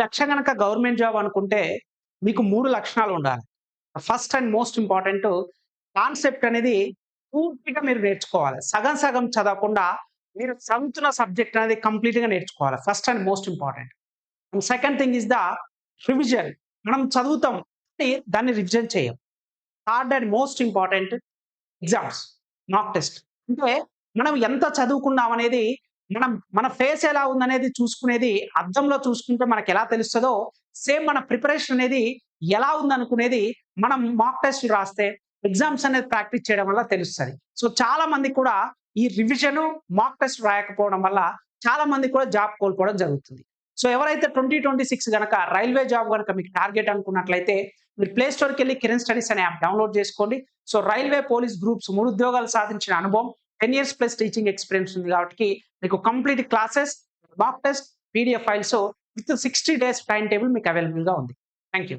లక్ష కనుక government job అనుకుంటే మీకు మూడు లక్షణాలు ఉండాలి. First and most important concept అనేది పూర్తిగా మీరు నేర్చుకోవాలి. సగం సగం చదవకుండా మీరు చదువుతున్న సబ్జెక్ట్ అనేది కంప్లీట్గా నేర్చుకోవాలి. First and most important. And second thing is the revision. మనం చదువుతాం దాన్ని రివిజన్ చేయం. Third and most important exams mock test. అంటే మనం ఎంత చదువుకున్నాం అనేది మనం మన ఫేస్ ఎలా ఉందనేది చూసుకునేది అద్దంలో చూసుకుంటే మనకి ఎలా తెలుస్తుందో సేమ్ మన ప్రిపరేషన్ అనేది ఎలా ఉందనుకునేది మనం మాక్ టెస్ట్ రాస్తే ఎగ్జామ్స్ అనేది ప్రాక్టీస్ చేయడం వల్ల తెలుస్తుంది. సో చాలా మంది కూడా ఈ రివిజన్ మాక్ టెస్ట్ రాయకపోవడం వల్ల చాలా మంది కూడా జాబ్ కోల్పోవడం జరుగుతుంది. సో ఎవరైతే ట్వంటీ ట్వంటీ సిక్స్ కనుక రైల్వే జాబ్ కనుక మీకు టార్గెట్ అనుకున్నట్లయితే మీరు ప్లే స్టోర్కి వెళ్ళి కిరణ్ స్టడీస్ అనే యాప్ డౌన్లోడ్ చేసుకోండి. సో రైల్వే పోలీస్ గ్రూప్స్ మూడు ఉద్యోగాలు సాధించిన అనుభవం ten years plus teaching experience ఉంది కాబట్టి మీకు complete classes mock test PDF files with sixty days time table మీకు అవైలబుల్గా ఉంది. Thank you